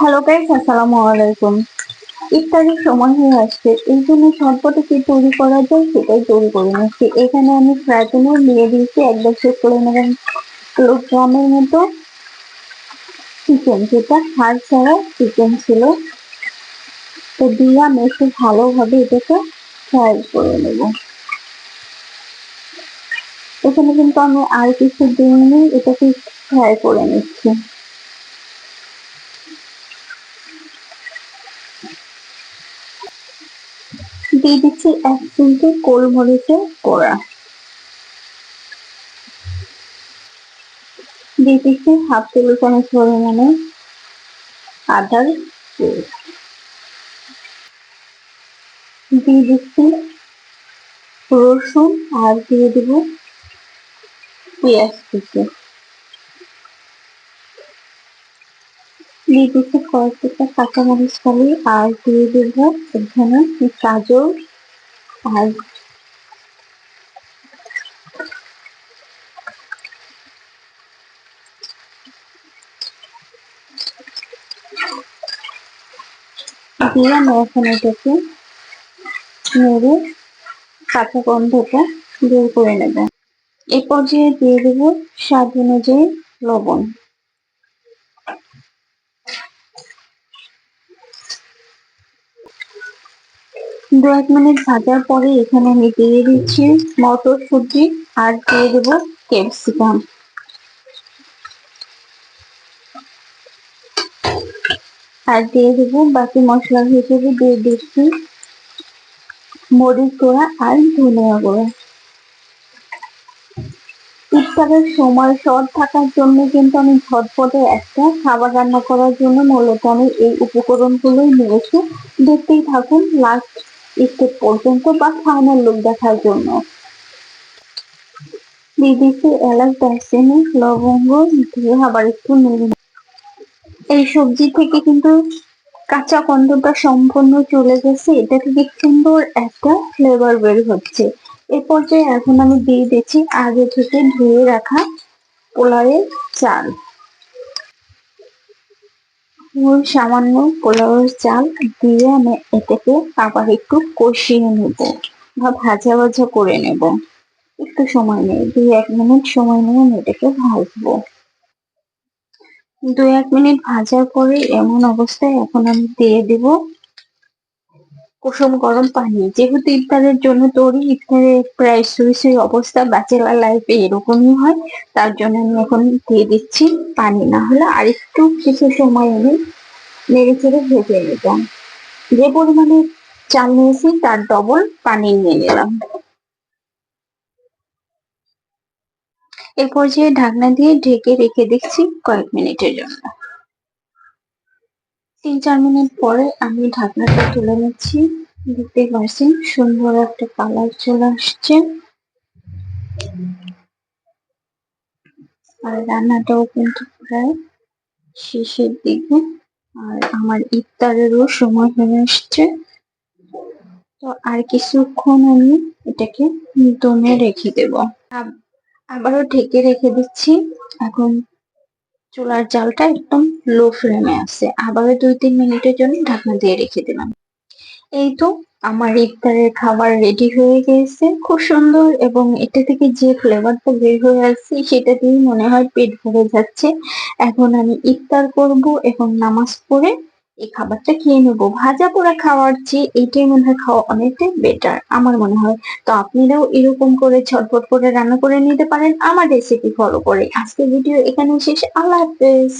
Hello guys আসসালামু আলাইকুম। ইফতারির সময় হয়ে আসছে। এই জন্য ঝটপটে কি তৈরি করা যায় সেটাই তৈরি করে নিচ্ছি। এখানে আমি ফ্রাই দিয়ে দিয়েছি একবার চেক করে নেবেন কিলোগ্রামের মতো চিকেন যেটা হাড় ছাড়া চিকেন ছিল। তো দিয়ে আমি একটু ভালোভাবে এটাকে ফ্রাই করে নেব। এখানে কিন্তু আমি আর কিছু দিইনি, এটাকে ফ্রাই করে নিচ্ছি। দিয়ে দিচ্ছি এক চিমটে গোলমরিচের কোড়া দিয়ে দিচ্ছি হাফ টেবিল চামচ পরিমাণে আদার দিয়ে দিচ্ছি রসুন আর দিয়ে দেবো পেঁয়াজ কুচি। দিয়ে কয়েকটা কাঁচামরিচ ফালি আর দিয়ে দেবো এখানে গাজর আর দিয়ে আমি এখন এটাকে নেড়ে কাঁচা গন্ধটা বের করে নেব। এ পর্যায়ে দিয়ে দেবো স্বাদ অনুযায়ী লবণ। দু এক মিনিট ভাজার পরে এখানে আমি দিয়ে দিচ্ছি মটরশুঁটি আর দিয়ে দেবো ক্যাপসিকাম আর দিয়ে দেবো বাকি মশলা হিসেবে দিয়ে দিচ্ছি মরিচ গুঁড়া আর ধনিয়া গুঁড়া। ইফতারের সময় শর্ট থাকার জন্য কিন্তু আমি ঝটপটে একটা খাবার রান্না করার জন্য মূলত আমি এই উপকরণগুলোই নিয়েছি। দেখতেই থাকুন লাস্ট স্টেপ পর্যন্ত বা ফাইনাল লুক দেখার জন্য। দিচ্ছি এলাচ দারচিনি লবঙ্গ দিয়ে আবার একটু নেড়ে এই সবজি থেকে কিন্তু কাঁচা গন্ধটা সম্পূর্ণ চলে গেছে। এটা থেকে সুন্দর একটা ফ্লেভার বের হচ্ছে। এ পর্যায়ে এখন আমি দিয়ে দিচ্ছি আগে থেকে ধুয়ে রাখা পোলাওয়ের চাল। সামান্য পোলাওয়ের চাল দিয়ে আমি এটাকে আবার একটু কষিয়ে নেব বা ভাজা ভাজা করে নেব। একটু সময় নেই দুই এক মিনিট সময় নিয়ে আমি এটাকে ভাজবো। দু এক মিনিট ভাজার পরে এমন অবস্থায় এখন আমি দিয়ে দেব কুসুম গরম পানি। যেহেতু ইফতারের জন্য তৈরি, ইফতারে প্রায় সুই সুই অবস্থা ব্যাচেলার লাইফে এরকমই হয়, তার জন্য আমি এখন দিয়ে দিচ্ছি পানি। না হলে আর একটু কিছু সময় আমি নেড়ে চেড়ে ভেজে নিতাম যে পরিমাণে চাল নিয়েছি, তার ডবল পানি নিয়ে নিলাম। এর যে ঢাকনা দিয়ে ঢেকে রেখে দিচ্ছি কয়েক মিনিটের জন্য। তিন, চার মিনিট পরে আমি ঢাকনাটা তুলে নিচ্ছি। দেখতে পাচ্ছেন, সুন্দর একটা কালার চলে আসছে। আর রান্নাটাও কিন্তু প্রায় শেষের দিকে। আর আমার ইফতারেরও সময় হয়ে আসছে। তো আর কিছুক্ষণ আমি এটাকে দমে রেখে দেব। আবারও ঢেকে রেখে দিচ্ছি। এখন চুলার জালটা একদম লো ফ্লেমে আছে। আবার দুই, তিন মিনিটের জন্য ঢাকনা দিয়ে রেখে দিলাম। এই তো আমার ইফতারের খাবার রেডি হয়ে গেছে। খুব সুন্দর এবং এটা থেকে যে ফ্লেভারটা বের হয়ে আসছে, সেটা দিয়ে মনে হয় পেট ভরে যাচ্ছে। এখন আমি ইফতার করব এবং নামাজ পড়ে এই খাবারটা খেয়ে নেব। ভাজা পোড়া খাওয়ার চেয়ে এইটাই মনে হয় খাওয়া অনেকটাই বেটার আমার মনে হয়। তো আপনারাও এরকম করে ছটফট করে রান্না করে নিতে পারেন। আমার রেসিপি ফলো করে। আজকের ভিডিও এখানে শেষ। আল্লাহ হাফেজ।